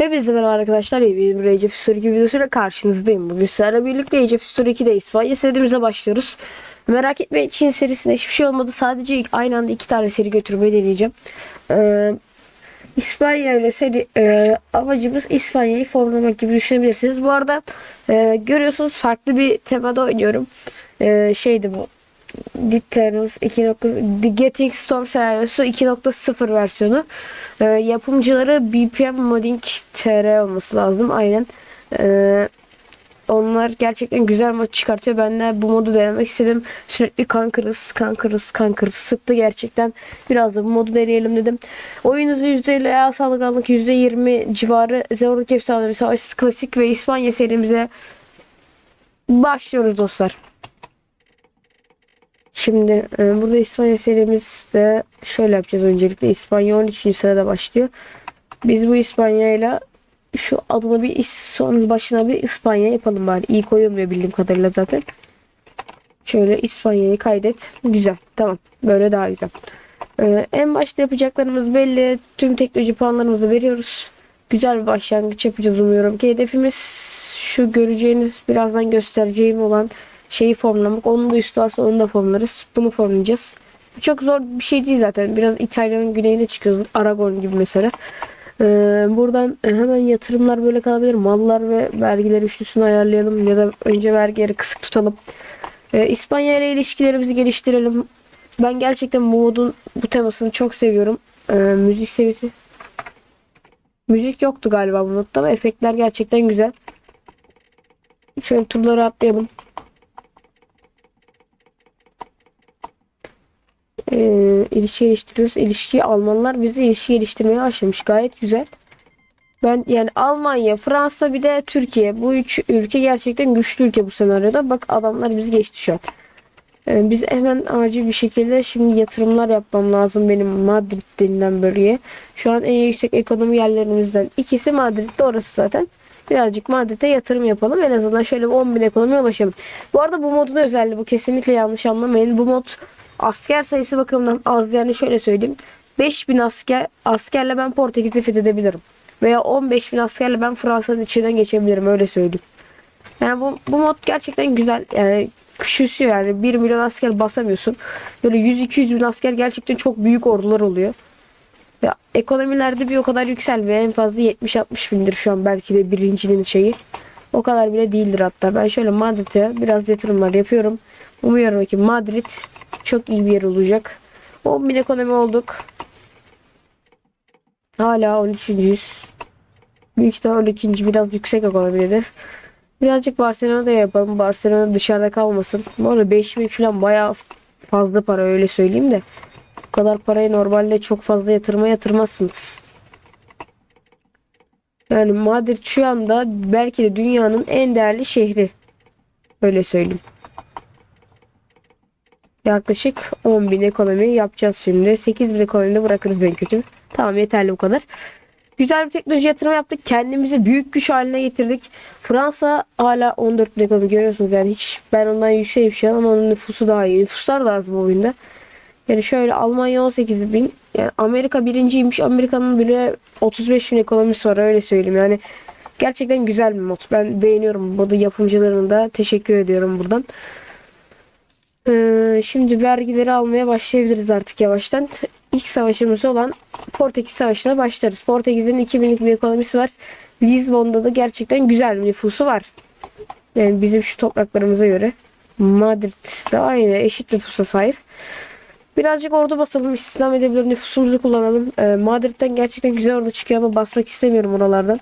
Hepinize merhaba arkadaşlar. Yeni bir Age of History 2 videosuyla karşınızdayım. Bugün sizlerle birlikte Age of History 2'de İspanya serimize başlıyoruz. Merak etmeyin Çin serisinde hiçbir şey olmadı. Sadece ilk- aynı anda iki tane seri götürmeyi deneyeceğim. Ee, İspanya ile seri e, amacımız İspanya'yı formlamak gibi düşünebilirsiniz. Bu arada e, görüyorsunuz farklı bir temada oynuyorum. E, şeydi bu. Dictators 2. The Getting Storm senaryosu 2.0 versiyonu. Ee, yapımcıları BPM Modding TR olması lazım. Aynen. Ee, onlar gerçekten güzel mod çıkartıyor. Ben de bu modu denemek istedim. Sürekli kankırız, kankırız, kankırız sıktı gerçekten. Biraz da bu modu deneyelim dedim. Oyunuzu %50 eğer sağlıkanlık %20 civarı zorluk efsanevi savaş klasik ve İspanya serimize başlıyoruz dostlar. Şimdi e, burada İspanya serimizde şöyle yapacağız öncelikle. İspanya 13. sırada başlıyor. Biz bu İspanya ile şu adını bir son başına bir İspanya yapalım bari. İyi koyulmuyor bildiğim kadarıyla zaten. Şöyle İspanya'yı kaydet. Güzel. Tamam. Böyle daha güzel. E, en başta yapacaklarımız belli. Tüm teknoloji puanlarımızı veriyoruz. Güzel bir başlangıç yapacağız umuyorum ki. Hedefimiz şu göreceğiniz birazdan göstereceğim olan şeyi formlamak. Onu da üstü varsa onu da formlarız. Bunu formlayacağız. Çok zor bir şey değil zaten. Biraz İtalya'nın güneyine çıkıyoruz. Aragon gibi mesela. Ee, buradan hemen yatırımlar böyle kalabilir. Mallar ve vergiler üçlüsünü ayarlayalım. Ya da önce vergileri kısık tutalım. Ee, İspanya ile ilişkilerimizi geliştirelim. Ben gerçekten bu modun bu temasını çok seviyorum. Ee, müzik seviyesi. Müzik yoktu galiba bu modda ama efektler gerçekten güzel. Şöyle turları atlayalım. İlişki geliştiriyoruz. İlişki Almanlar bizi ilişki geliştirmeye başlamış. Gayet güzel. Ben yani Almanya, Fransa bir de Türkiye. Bu üç ülke gerçekten güçlü ülke bu senaryoda. Bak adamlar bizi geçti şu an. Ee, biz hemen acil bir şekilde şimdi yatırımlar yapmam lazım benim Madrid denilen bölgeye. Şu an en yüksek ekonomi yerlerimizden ikisi Madrid'de orası zaten. Birazcık Madrid'e yatırım yapalım. En azından şöyle bir 10 bin ekonomiye ulaşalım. Bu arada bu modun özelliği bu kesinlikle yanlış anlamayın. Bu mod asker sayısı bakımından az yani şöyle söyleyeyim. 5000 asker askerle ben Portekiz'i fethedebilirim. Veya 15 bin askerle ben Fransa'nın içinden geçebilirim öyle söyleyeyim. Yani bu, bu mod gerçekten güzel. Yani küçülsüyor yani 1 milyon asker basamıyorsun. Böyle 100-200 bin asker gerçekten çok büyük ordular oluyor. Ya ekonomilerde bir o kadar yükselmiyor. En fazla 70-60 bindir şu an belki de birincinin şeyi. O kadar bile değildir hatta. Ben şöyle Madrid'e biraz yatırımlar yapıyorum. Umuyorum ki Madrid çok iyi bir yer olacak. 10 bin ekonomi olduk. Hala 13. yüz. Büyük ihtimal 12. biraz yüksek ekonomidir. Birazcık Barcelona'da yapalım. Barcelona dışarıda kalmasın. Bu arada 5 bin falan bayağı fazla para öyle söyleyeyim de. Bu kadar parayı normalde çok fazla yatırma yatırmazsınız. Yani Madrid şu anda belki de dünyanın en değerli şehri. Öyle söyleyeyim. Yaklaşık 10 bin ekonomi yapacağız şimdi. 8 bin ekonomide bırakırız ben kötü. Tamam yeterli bu kadar. Güzel bir teknoloji yatırım yaptık. Kendimizi büyük güç haline getirdik. Fransa hala 14 bin ekonomi görüyorsunuz. Yani hiç ben ondan yükseğim şu an ama onun nüfusu daha iyi. Nüfuslar da az bu oyunda. Yani şöyle Almanya 18 bin. Yani Amerika birinciymiş. Amerika'nın bile 35 bin ekonomisi var öyle söyleyeyim. Yani gerçekten güzel bir mod. Ben beğeniyorum bu modu yapımcılarına da teşekkür ediyorum buradan. Ee, şimdi vergileri almaya başlayabiliriz artık yavaştan. İlk savaşımız olan Portekiz Savaşı'na başlarız. Portekiz'in 2000'lik bir ekonomisi var. Lisbon'da da gerçekten güzel bir nüfusu var. Yani bizim şu topraklarımıza göre. Madrid de aynı eşit nüfusa sahip. Birazcık ordu basalım. İstisnam edebilir nüfusumuzu kullanalım. Ee, Madrid'den gerçekten güzel ordu çıkıyor ama basmak istemiyorum oralardan.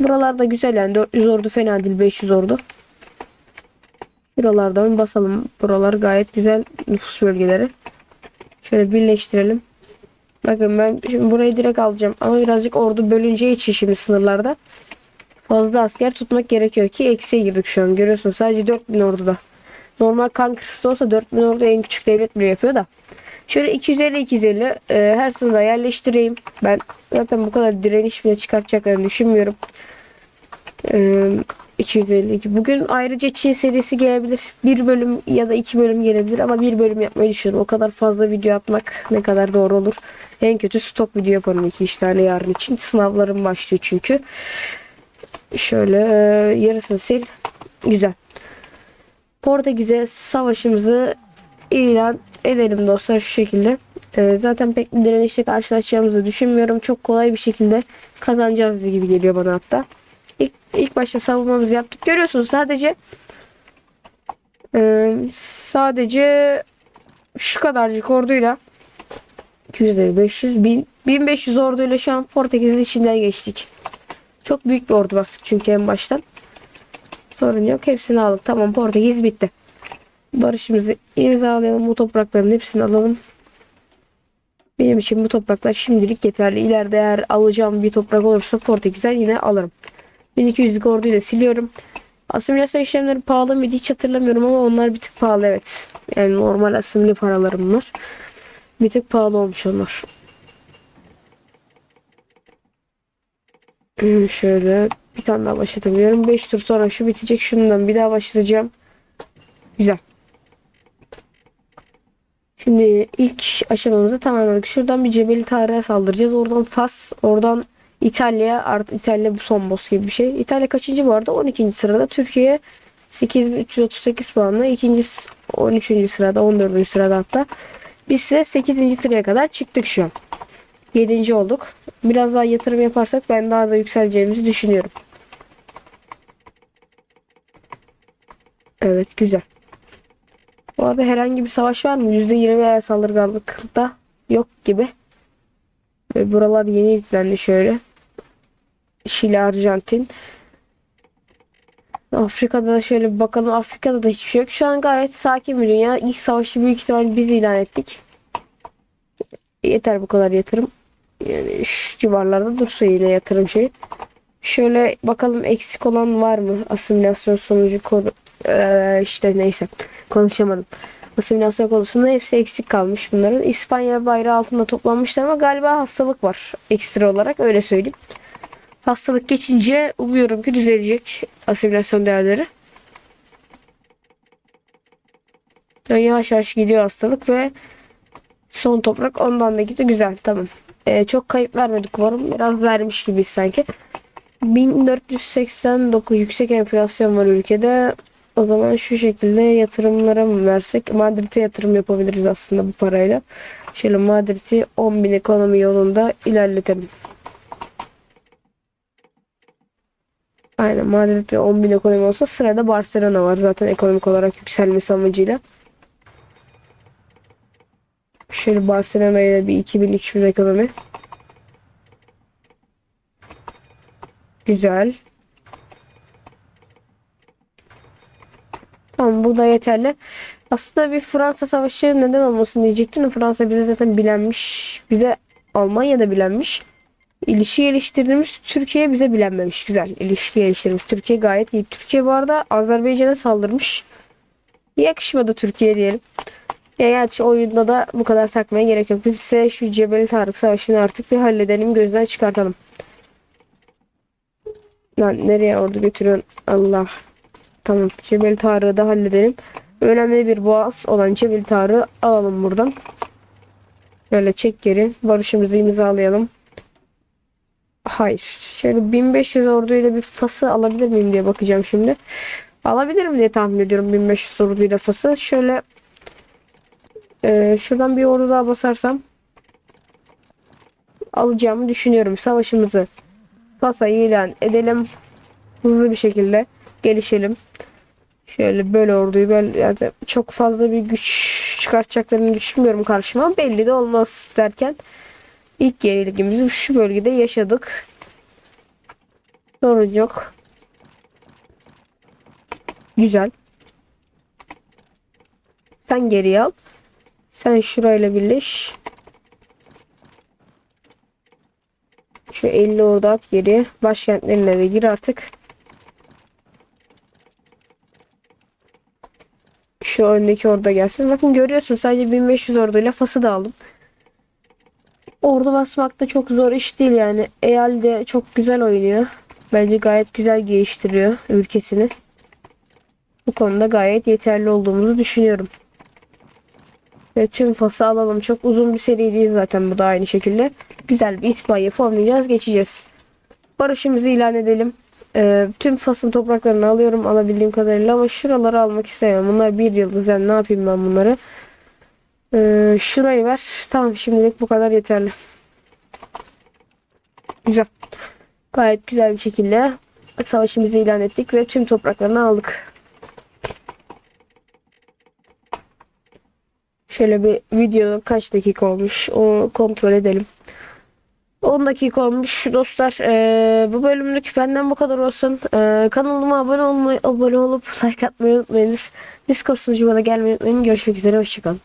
Buralarda güzel yani 400 ordu fena değil 500 ordu. Buralardan basalım. Buralar gayet güzel nüfus bölgeleri. Şöyle birleştirelim. Bakın ben şimdi burayı direkt alacağım. Ama birazcık ordu bölüneceği için şimdi sınırlarda fazla asker tutmak gerekiyor ki eksiye girdik şu an. Görüyorsunuz sadece 4000 orduda. Normal kan kırısı olsa 4000 ordu en küçük devlet bile yapıyor da. Şöyle 250-250 e, her sınıra yerleştireyim. Ben zaten bu kadar direniş bile çıkartacaklarını düşünmüyorum. E, 252. Bugün ayrıca Çin serisi gelebilir. Bir bölüm ya da iki bölüm gelebilir ama bir bölüm yapmayı düşünüyorum. O kadar fazla video atmak ne kadar doğru olur. En kötü stok video yaparım iki üç tane yarın için. Sınavlarım başlıyor çünkü. Şöyle e, yarısını sil. Güzel. Portekiz'e savaşımızı ilan edelim dostlar şu şekilde. E, zaten pek bir direnişle karşılaşacağımızı düşünmüyorum. Çok kolay bir şekilde kazanacağız gibi geliyor bana hatta. İlk, ilk başta savunmamızı yaptık. Görüyorsunuz sadece e, sadece şu kadarcık orduyla 250, 500, 1000, 1500 orduyla şu an Portekiz'in içinden geçtik. Çok büyük bir ordu bastık çünkü en baştan. Sorun yok. Hepsini aldık. Tamam Portekiz bitti. Barışımızı imzalayalım. Bu toprakların hepsini alalım. Benim için bu topraklar şimdilik yeterli. İleride eğer alacağım bir toprak olursa Portekiz'den yine alırım. 1200'lük orduyu da siliyorum. Asimilasyon işlemleri pahalı mıydı hiç hatırlamıyorum ama onlar bir tık pahalı evet. Yani normal asimli paralarım var. Bir tık pahalı olmuş onlar. Hmm, Şöyle bir tane daha başlatabiliyorum. 5 tur sonra şu bitecek. Şundan bir daha başlayacağım. Güzel. Şimdi ilk aşamamızı tamamladık. Şuradan bir Cebeli Tarık'a saldıracağız. Oradan Fas, oradan İtalya, art İtalya bu son boss gibi bir şey. İtalya kaçıncı bu arada? 12. sırada. Türkiye 8338 puanla. ikinci 13. sırada, 14. sırada hatta. Biz ise 8. sıraya kadar çıktık şu an. 7. olduk. Biraz daha yatırım yaparsak ben daha da yükseleceğimizi düşünüyorum. Evet güzel. Bu arada herhangi bir savaş var mı? %20 eğer saldırganlıkta yok gibi. Ve buralar yeni yüklendi şöyle. Şili, Arjantin. Afrika'da da şöyle bir bakalım. Afrika'da da hiçbir şey yok. Şu an gayet sakin bir dünya. İlk savaşı büyük ihtimal biz ilan ettik. Yeter bu kadar yatırım. Yani şu civarlarda dursa yine yatırım şey. Şöyle bakalım eksik olan var mı? Asimilasyon sonucu konu ee, işte neyse konuşamadım. Asimilasyon konusunda hepsi eksik kalmış bunların. İspanya bayrağı altında toplanmışlar ama galiba hastalık var ekstra olarak öyle söyleyeyim. Hastalık geçince umuyorum ki düzelecek asimilasyon değerleri. Yani yavaş yavaş gidiyor hastalık ve son toprak ondan da gitti güzel tamam. Ee, çok kayıp vermedik umarım biraz vermiş gibi sanki. 1489 yüksek enflasyon var ülkede. O zaman şu şekilde yatırımlara mı versek? Madrid'e yatırım yapabiliriz aslında bu parayla. Şöyle Madrid'i 10.000 ekonomi yolunda ilerletelim. Aynen Madrid'de 10.000 ekonomi olsa sırada Barcelona var zaten ekonomik olarak yükselmesi amacıyla. Şöyle Barcelona'ya bir 2000-3000 ekonomi. Güzel. Tamam bu da yeterli. Aslında bir Fransa savaşı neden olmasın diyecektim. Fransa bize zaten bilenmiş. Bir de Almanya'da bilenmiş. İlişki geliştirdiğimiz Türkiye bize bilenmemiş. Güzel. İlişki geliştirmiş. Türkiye gayet iyi. Türkiye bu arada Azerbaycan'a saldırmış. Yakışmadı Türkiye diyelim. Ya gerçi oyunda da bu kadar takmaya gerek yok. Biz ise şu Cebeli Tarık Savaşı'nı artık bir halledelim. Gözden çıkartalım. Lan nereye ordu götürüyorsun? Allah. Tamam. Cebel Tarık'ı da halledelim. Önemli bir boğaz olan Cebel Tarık'ı alalım buradan. Böyle çek geri. Barışımızı imzalayalım. Hayır. Şöyle 1500 orduyla bir Fas'ı alabilir miyim diye bakacağım şimdi. Alabilirim diye tahmin ediyorum 1500 orduyla Fas'ı. Şöyle e, şuradan bir ordu daha basarsam alacağımı düşünüyorum. Savaşımızı Fas'a ilan edelim. Hızlı bir şekilde gelişelim. Şöyle böyle orduyu böyle yani çok fazla bir güç çıkartacaklarını düşünmüyorum karşıma. Belli de olmaz derken ilk yenilgimizi şu bölgede yaşadık. Sorun yok. Güzel. Sen geri al. Sen şurayla birleş. Şu 50 orada at geri. Başkentlerine de gir artık. Şu öndeki orada gelsin. Bakın görüyorsun sadece 1500 orduyla Fas'ı da aldım. Ordu basmak da çok zor iş değil yani. Eyal de çok güzel oynuyor. Bence gayet güzel geliştiriyor ülkesini. Bu konuda gayet yeterli olduğumuzu düşünüyorum. Ve tüm fası alalım. Çok uzun bir seri değil zaten bu da aynı şekilde. Güzel bir itfaiye formlayacağız. Geçeceğiz. Barışımızı ilan edelim. Ee, tüm fasın topraklarını alıyorum alabildiğim kadarıyla ama şuraları almak istemiyorum. Bunlar bir yıldız yani ne yapayım ben bunları. Ee, şurayı ver. Tamam şimdilik bu kadar yeterli. Güzel. Gayet güzel bir şekilde savaşımızı ilan ettik ve tüm topraklarını aldık. Şöyle bir video kaç dakika olmuş o kontrol edelim. 10 dakika olmuş dostlar. Ee, bu bölümlük benden bu kadar olsun. Ee, kanalıma abone olmayı, abone olup like atmayı unutmayınız. Discord sunucuma da gelmeyi unutmayın. Görüşmek üzere. Hoşçakalın.